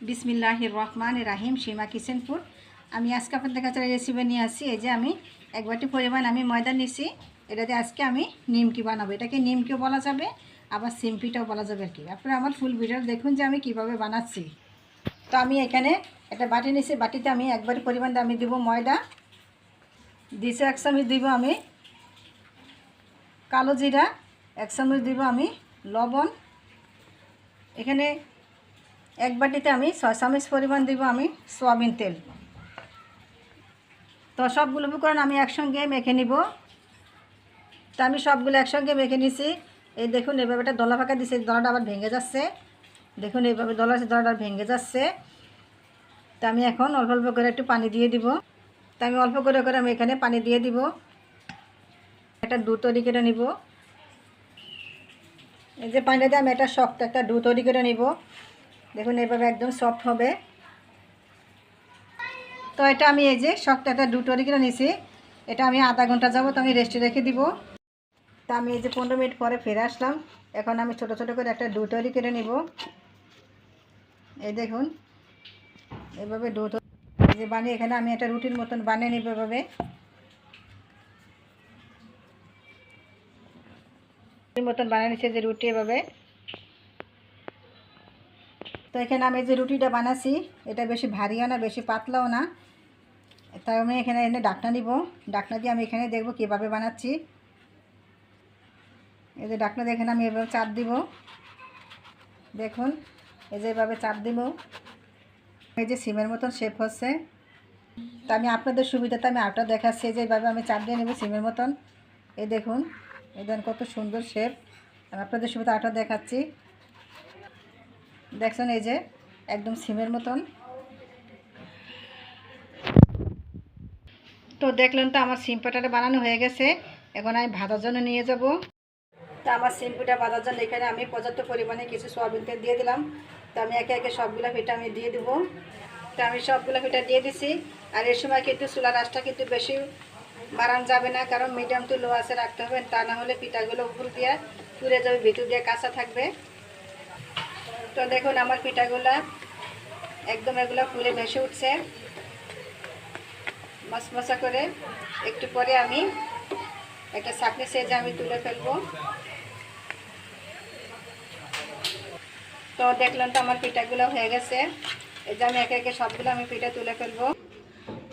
বিসমিল্লাহ রহমান রাহিম, সীমা কিচেনপুর। আমি আজকে আপনাদের কাছে রেসিপি নিয়ে আসছি, এই যে আমি এক বাটি পরিমাণ আমি ময়দা নিছি, এটাতে আজকে আমি নিমকি বানাবো। এটাকে নিমকিও বলা যাবে, আবার সিম্পিটাও বলা যাবে আর কি। আপনারা আমার ফুল ভিডিও দেখুন যে আমি কীভাবে বানাচ্ছি। তো আমি এখানে একটা বাটি নিছি, বাটিতে আমি এক বাটি পরিমাণ আমি দিব ময়দা। দিছে এক চামচ দিব আমি কালো জিরা, এক চামচ দিব আমি লবণ। এখানে এক বাটিতে আমি ছয় চামচ পরিমাণ দিব আমি সয়াবিন তেল। তো সবগুলো উপকরণ আমি একসঙ্গে মেখে নিব। তো আমি সবগুলো একসঙ্গে মেখে নিছি। এই দেখুন এইভাবে একটা দলা ফাঁকা দিছে, দলাটা আবার ভেঙে যাচ্ছে। দেখুন, এইভাবে দলা আছে, দলাটা ভেঙে যাচ্ছে। তো আমি এখন অল্প অল্প করে একটু পানি দিয়ে দিব। তো আমি অল্প করে করে আমি এখানে পানি দিয়ে দিব। একটা দু তৈরি করে নিব। এই যে পানিটা দিয়ে আমি একটা শক্ত একটা ডু তৈরি করে নিব। দেখুন এইভাবে একদম সফট হবে। তো এটা আমি এই যে শক্ত একটা তৈরি করে নিছি এটা আমি আধা ঘণ্টা যাব তো আমি রেস্টে রেখে দিব। তা আমি এই যে পনেরো মিনিট পরে ফিরে আসলাম। এখন আমি ছোট ছোট করে একটা ডু তৈরি করে নিব। এই দেখুন, এভাবে ডু যে বানিয়ে এখানে আমি একটা রুটির মতন বানিয়ে নিব এভাবে। মতন বানিয়ে নিচ্ছে যে রুটি এভাবে। তো এখানে আমি যে রুটিটা বানাচ্ছি এটা বেশি ভারীও না, বেশি পাতলাও না। তাই আমি এখানে এনে ডাকনা নিব। ডাকনা দিয়ে আমি এখানে দেখব কীভাবে বানাচ্ছি। এই যে ডাকনা দিয়ে এখানে আমি এভাবে চাপ দিব। দেখুন, এই যে এভাবে চাপ দিব। এই যে সিমের মতন শেপ হচ্ছে। তা আমি আপনাদের সুবিধাতে আমি আউটা দেখাচ্ছি। যে এইভাবে আমি চাপ দিয়ে নেব সিমের মতন। এই দেখুন এই দেখুন কত সুন্দর শেপ আমি আপনাদের সুবিধা আউটা দেখাচ্ছি। দেখছেন এই যে একদম সিমের মতন। তো দেখলেন তো আমার সিম পাটাটা বানানো হয়ে গেছে। এখন আমি ভাজার জন্য নিয়ে যাব। তো আমার সিম পিঠা ভাজার জন্য এখানে আমি পর্যাপ্ত পরিমাণে কিছু সোয়াবিন তেল দিয়ে দিলাম। তো আমি একে একে সবগুলো পিঠা আমি দিয়ে দেবো। তো আমি সবগুলো পিঠা দিয়ে দিছি। আর এর সময় কিন্তু চুলা রাসটা কিন্তু বেশি বাড়ানো যাবে না, কারণ মিডিয়াম টু লো আছে রাখতে হবে। তা না হলে পিঠাগুলো উপর দিয়ে পুড়ে যাবে, ভিতর দিয়ে কাঁচা থাকবে। তো দেখুন আমার পিঠাগুলা একদম এগুলো ফুলে ভেসে উঠছে। মশমশা করে একটু পরে আমি একটা চাকনি সেজে আমি তুলে ফেলব। তো দেখলাম তো আমার পিঠাগুলো হয়ে গেছে। এই যে আমি একে একে সবগুলো আমি পিঠা তুলে ফেলব।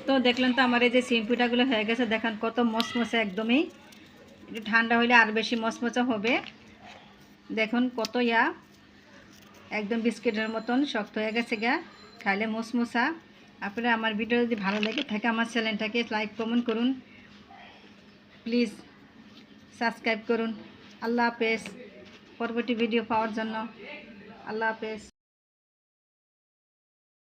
তো দেখলেন তো আমার এই যে সিম পিঠাগুলো হয়ে গেছে, দেখেন কত মশমশে একদমই। একটু ঠান্ডা হলে আর বেশি মশমশা হবে। দেখুন কত ইয়া। একদম বিস্কিটের মতন শক্ত হয়ে গেছে গা। খাইলে মোসমোসা। আপনারা আমার ভিডিও যদি ভালো লাগে থাকে, আমার চ্যানেলটাকে লাইক, কমেন্ট করুন। প্লিজ সাবস্ক্রাইব করুন। আল্লাহ হাফেজ। পরবর্তী ভিডিও পাওয়ার জন্য। আল্লাহ হাফেজ।